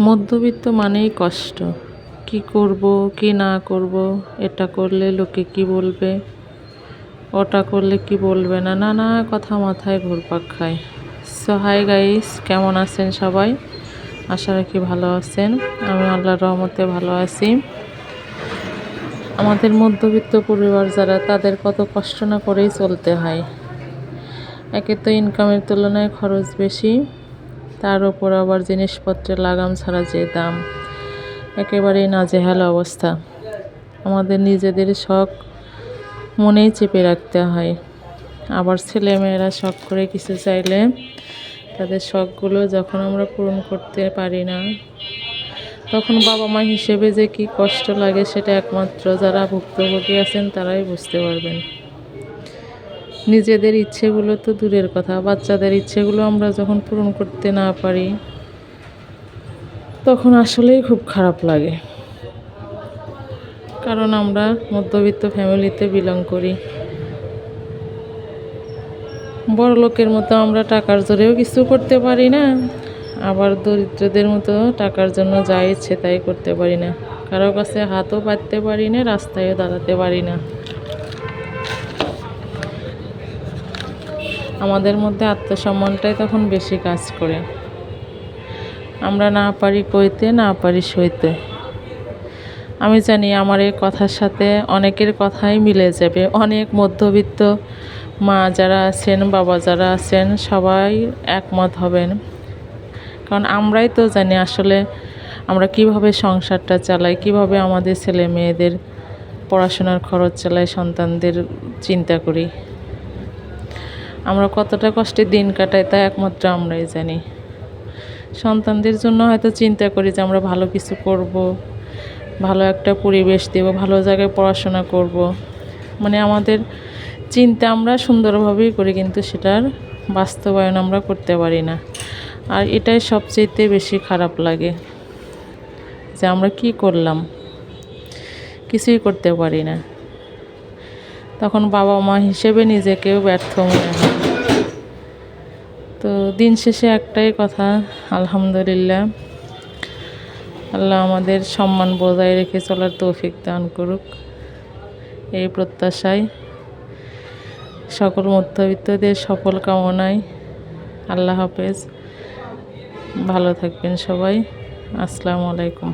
মধ্যবিত্ত মানেই কষ্ট। কি করব, কি না করব, এটা করলে লোকে কি বলবে, ওটা করলে কি বলবে না, নানা কথা মাথায় ঘুরপাক খায়। সো হাই গাইস কেমন আছেন সবাই? আশা রাখি ভালো আছেন। আমি আল্লাহর রহমতে ভালো আছি। আমাদের মধ্যবিত্ত পরিবার যারা, তাদের কত কষ্ট না করেই চলতে হয়। একে তো ইনকামের তুলনায় খরচ বেশি। তার উপর আবার জিনিসপত্রের লাগাম ছাড়া যে দাম। একেবারেই নাজেহাল অবস্থা। আমাদের নিজেদের শখ মনেই চেপে রাখতে হয়। আবার ছেলেমেয়েরা শখ করে কিছু চাইলে তাদের শখগুলো যখন আমরা পূরণ করতে পারি না, তখন বাবা মা হিসেবে যে কি কষ্ট লাগে সেটা একমাত্র যারা ভুক্তভোগী আছেন তারাই বুঝতে পারবেন। নিজেদের ইচ্ছেগুলো তো দূরের কথা, বাচ্চাদের ইচ্ছেগুলো আমরা যখন পূরণ করতে না পারি, তখন আসলেই খুব খারাপ লাগে। কারণ আমরা মধ্যবিত্ত ফ্যামিলিতে বিলং করি। বড় লোকের মতো আমরা টাকার জোরেও কিছু করতে পারি না, আবার দরিদ্রদের মতো টাকার জন্য যা ইচ্ছে তাই করতে পারি না। কারও কাছে হাতও পাততে পারি না, রাস্তায়ও দাঁড়াতে পারি না। আমাদের মধ্যে আত্মসম্মানটাই তখন বেশি কাজ করে। আমরা না পারি কইতে, না পারি সইতে। আমি জানি আমার এই কথার সাথে অনেকের কথাই মিলে যাবে। অনেক মধ্যবিত্ত মা যারা আছেন, বাবা যারা আছেন, সবাই একমত হবেন। কারণ আমরাই তো জানি আসলে আমরা কীভাবে সংসারটা চালাই, কীভাবে আমাদের ছেলে মেয়েদের পড়াশোনার খরচ চালাই, সন্তানদের চিন্তা করি। আমরা কতটা কষ্টে দিন কাটাই তা একমাত্র আমরাই জানি। সন্তানদের জন্য হয়তো চিন্তা করি যে আমরা ভালো কিছু করব, ভালো একটা পরিবেশ দেব, ভালো জায়গায় পড়াশোনা করব। মানে আমাদের চিন্তা আমরা সুন্দরভাবেই করি কিন্তু সেটার বাস্তবায়ন আমরা করতে পারি না। আর এটাই সবচেয়ে বেশি খারাপ লাগে যে আমরা কি করলাম, কিছুই করতে পারি না। তখন বাবা মা হিসেবে নিজেকেও ব্যর্থ মনে হয়। তো দিন শেষে একটাই কথা, আলহামদুলিল্লাহ। আল্লাহ আমাদের সম্মান বজায় রেখে চলার তৌফিক দান করুক। এই প্রত্যাশায় সকল মধ্যবিত্তদের সফল কামনায় আল্লাহ হাফেজ। ভালো থাকবেন সবাই। আসসালামু আলাইকুম।